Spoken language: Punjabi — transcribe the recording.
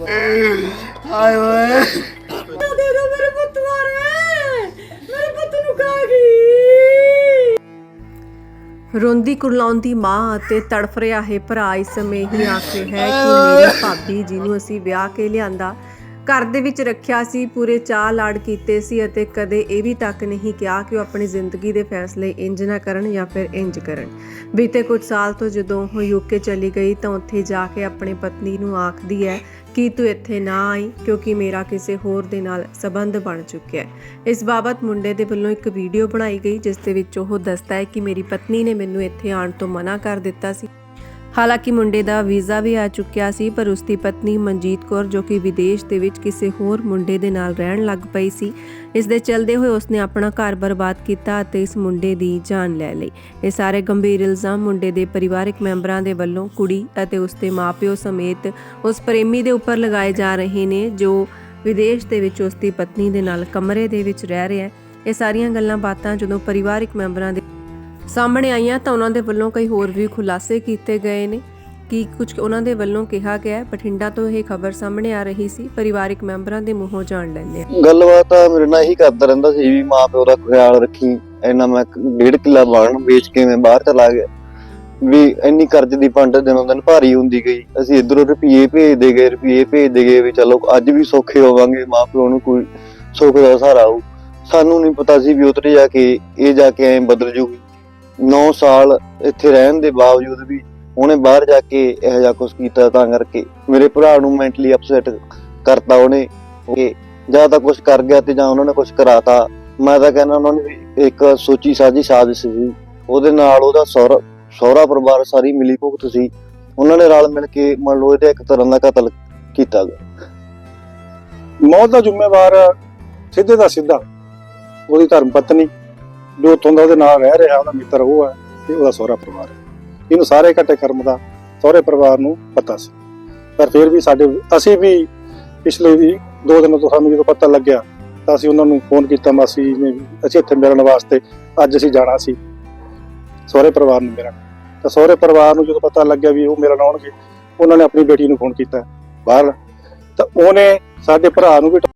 ਹਾਏ ਓਏ। ਦੇ ਦੋ ਮੇਰੇ ਪੁੱਤ ਮਾਰੇ। ਮੇਰੇ ਪੁੱਤ ਨੂੰ ਖਾ ਗਈ। ਰੋਂਦੀ ਕੁਰਲਾਉਂਦੀ ਮਾਂ ਅਤੇ ਤੜਫ ਰਿਹਾ ਹੈ ਭਰਾ ਇਸ ਸਮੇਂ ਹੀ ਆਖੇ ਹੈ ਕਿ ਮੇਰੀ ਭਾਬੀ ਜਿਹਨੂੰ ਅਸੀਂ ਵਿਆਹ ਕੇ ਲਿਆਂਦਾ ਘਰ ਦੇ ਵਿੱਚ ਰੱਖਿਆ ਸੀ, ਪੂਰੇ ਚਾਹ ਲਾੜ ਕੀਤੇ ਸੀ ਅਤੇ ਕਦੇ ਇਹ ਵੀ ਤੱਕ ਨਹੀਂ ਕਿਹਾ ਕਿ ਉਹ ਆਪਣੀ ਜ਼ਿੰਦਗੀ ਦੇ ਫੈਸਲੇ ਇੰਜ ਨਾ ਕਰਨ ਜਾਂ ਫਿਰ ਇੰਜ ਕਰਨ। ਬੀਤੇ ਕੁਝ ਸਾਲ ਤੋਂ ਜਦੋਂ ਉਹ ਯੂਕੇ ਚਲੀ ਗਈ ਤਾਂ ਉੱਥੇ ਜਾ ਕੇ ਆਪਣੀ ਪਤਨੀ ਨੂੰ ਆਖਦੀ ਹੈ, ਕਿ ਤੂੰ ਇੱਥੇ ਨਾ ਆਈ? ਕਿਉਂਕਿ ਮੇਰਾ ਕਿਸੇ ਹੋਰ ਦੇ ਨਾਲ ਸਬੰਧ ਬਣ ਚੁੱਕਿਆ ਹੈ। ਇਸ ਬਾਬਤ ਮੁੰਡੇ ਦੇ ਵੱਲੋਂ ਇੱਕ ਵੀਡੀਓ ਬਣਾਈ ਗਈ, ਜਿਸ ਦੇ ਵਿੱਚ ਉਹ ਦੱਸਦਾ ਹੈ ਕਿ ਮੇਰੀ ਪਤਨੀ ਨੇ ਮੈਨੂੰ ਇੱਥੇ ਆਉਣ ਤੋਂ ਮਨਾ ਕਰ ਦਿੱਤਾ ਸੀ। ਹਾਲਾਂਕਿ ਮੁੰਡੇ ਦਾ ਵੀਜ਼ਾ ਵੀ ਆ ਚੁੱਕਿਆ ਸੀ, ਪਰ ਉਸ ਦੀ ਪਤਨੀ ਮਨਜੀਤ ਕੌਰ, ਜੋ ਕਿ ਵਿਦੇਸ਼ ਦੇ ਵਿੱਚ ਕਿਸੇ ਹੋਰ ਮੁੰਡੇ ਦੇ ਨਾਲ ਰਹਿਣ ਲੱਗ ਪਈ ਸੀ, ਇਸ ਦੇ ਚਲਦੇ ਹੋਏ ਉਸਨੇ ਆਪਣਾ ਘਰ ਬਰਬਾਦ ਕੀਤਾ ਅਤੇ ਇਸ ਮੁੰਡੇ ਦੀ ਜਾਨ ਲੈ ਲਈ। ਇਹ ਸਾਰੇ ਗੰਭੀਰ ਇਲਜ਼ਾਮ ਮੁੰਡੇ ਦੇ ਪਰਿਵਾਰਕ ਮੈਂਬਰਾਂ ਦੇ ਵੱਲੋਂ ਕੁੜੀ ਅਤੇ ਉਸ ਦੇ ਮਾਪਿਓ ਸਮੇਤ ਉਸ ਪ੍ਰੇਮੀ ਦੇ ਉੱਪਰ ਲਗਾਏ ਜਾ ਰਹੇ ਨੇ, ਜੋ ਵਿਦੇਸ਼ ਦੇ ਵਿੱਚ ਉਸ ਦੀ ਪਤਨੀ ਦੇ ਨਾਲ ਕਮਰੇ ਦੇ ਵਿੱਚ ਰਹਿ ਰਿਹਾ ਹੈ। ਇਹ ਸਾਰੀਆਂ ਗੱਲਾਂ ਬਾਤਾਂ ਜਦੋਂ ਪਰਿਵਾਰਕ ਮੈਂਬਰਾਂ ਦੇ ਸਾਹਮਣੇ ਆਈਆਂ ਤਾਂ ਉਹਨਾਂ ਦੇ ਵੱਲੋਂ ਕਈ ਹੋਰ ਵੀ ਖੁਲਾਸੇ ਕੀਤੇ ਗਏ ਨੇ। ਕਿ ਕੁਝ ਉਹਨਾਂ ਦੇ ਵੱਲੋਂ ਕਿਹਾ ਗਿਆ ਬਠਿੰਡਾ ਤੋਂ ਇਹ ਖਬਰ ਸਾਹਮਣੇ ਆ ਰਹੀ ਸੀ। ਪਰਿਵਾਰਕ ਮੈਂਬਰਾਂ ਦੇ ਮੂੰਹੋਂ ਜਾਣ ਲੈਂਦੇ ਆ ਗੱਲਬਾਤ ਮੇਰੇ ਨਾਲ ਇਹੀ ਕਰਦਾ ਰਹਿੰਦਾ ਸੀ ਵੀ ਮਾਂ ਪਿਓ ਦਾ ਖਿਆਲ ਰੱਖੀ ਇੰਨਾ ਮੈਂ ਡੇਢ ਕਿੱਲਾ ਬਾਣ ਵੇਚ ਕੇ ਮੈਂ ਬਾਹਰ ਚਲਾ ਗਿਆ। ਵੀ ਇੰਨੀ ਕਰਜ਼ ਦੀ ਪੰਡ ਦਿਨੋਂ ਦਿਨ ਭਾਰੀ ਹੁੰਦੀ ਗਈ। ਅਸੀਂ ਇਧਰੋਂ ਰੁਪਏ ਭੇਜਦੇ ਗਏ ਰੁਪਏ ਭੇਜਦੇ ਗਏ ਵੀ ਚਲੋ ਅੱਜ ਵੀ ਸੌਖੇ ਹੋਵਾਂਗੇ, ਮਾਂ ਪਿਓ ਨੂੰ ਕੋਈ ਸੁੱਖ ਦਾ ਸਹਾਰਾ ਆਊ ਸਾਨੂੰ ਨਹੀਂ ਪਤਾ ਸੀ ਵੀ ਉਤਰੇ ਜਾ ਕੇ ਇਹ ਜਾ ਕੇ ਐਂ ਬਦਲ ਜੂਗੀ। 9 ਸਾਲ ਇੱਥੇ ਰਹਿਣ ਦੇ ਬਾਵਜੂਦ ਵੀ ਉਹਨੇ ਬਾਹਰ ਜਾ ਕੇ ਇਹੋ ਜਿਹਾ ਕੁਝ ਕੀਤਾ ਤਾਂ ਕਰਕੇ ਮੇਰੇ ਭਰਾ ਨੂੰ ਮੈਂਟਲੀ ਅਪਸੈਟ ਕਰਤਾ ਉਹਨੇ ਕਿ। ਜਾਂ ਤਾਂ ਕੁਝ ਕਰ ਗਿਆ ਤੇ ਜਾਂ ਉਹਨਾਂ ਨੇ ਕੁਝ ਕਰਾਤਾ। ਮੈਂ ਤਾਂ ਕਹਿੰਦਾ ਉਹਨਾਂ ਨੇ ਵੀ ਇੱਕ ਸੋਚੀ ਸਾਜੀ ਸਾਜ਼ਿਸ਼ ਸੀ। ਉਹਦੇ ਨਾਲ ਉਹਦਾ ਸਹੁਰਾ ਸਹੁਰਾ ਪਰਿਵਾਰ ਸਾਰੀ ਮਿਲੀ ਭੁਗਤ ਸੀ। ਉਹਨਾਂ ਨੇ ਰਲ ਮਿਲ ਕੇ ਮੰਨ ਲਓ ਇਹਦੇ ਇੱਕ ਤਰ੍ਹਾਂ ਦਾ ਕਤਲ ਕੀਤਾ। ਗਿਆ ਮੌਤ ਦਾ ਜ਼ਿੰਮੇਵਾਰ ਸਿੱਧੇ ਦਾ ਸਿੱਧਾ ਉਹਦੀ ਧਰਮ ਪਤਨੀ ਜੋ ਉੱਥੋਂ ਦਾ ਉਹਦੇ ਨਾਲ ਰਹਿ ਰਿਹਾ, ਉਹਦਾ ਮਿੱਤਰ ਉਹ ਹੈ ਤੇ ਉਹਦਾ ਸਹੁਰਾ ਪਰਿਵਾਰ ਹੈ। ਇਹਨੂੰ ਸਾਰੇ ਘਟੇ ਕਰਮ ਦਾ ਸਹੁਰੇ ਪਰਿਵਾਰ ਨੂੰ ਪਤਾ ਸੀ। ਪਰ ਫਿਰ ਵੀ ਸਾਡੇ, ਅਸੀਂ ਵੀ ਪਿਛਲੇ ਵੀ ਦੋ ਦਿਨਾਂ ਤੋਂ ਸਾਨੂੰ ਜਦੋਂ ਪਤਾ ਲੱਗਿਆ, ਤਾਂ ਅਸੀਂ ਉਹਨਾਂ ਨੂੰ ਫੋਨ ਕੀਤਾ, ਮਾਸੀ ਨੇ ਅਸੀਂ ਇੱਥੇ ਮਿਲਣ ਵਾਸਤੇ ਅੱਜ ਅਸੀਂ ਜਾਣਾ ਸੀ ਸਹੁਰੇ ਪਰਿਵਾਰ ਨੂੰ ਮਿਲਣ। ਤਾਂ ਸਹੁਰੇ ਪਰਿਵਾਰ ਨੂੰ ਜਦੋਂ ਪਤਾ ਲੱਗਿਆ ਵੀ ਉਹ ਮਿਲਣ ਆਉਣਗੇ, ਉਹਨਾਂ ਨੇ ਆਪਣੀ ਬੇਟੀ ਨੂੰ ਫੋਨ ਕੀਤਾ ਬਾਹਰ। ਤਾਂ ਉਹਨੇ ਸਾਡੇ ਭਰਾ ਨੂੰ ਵੀ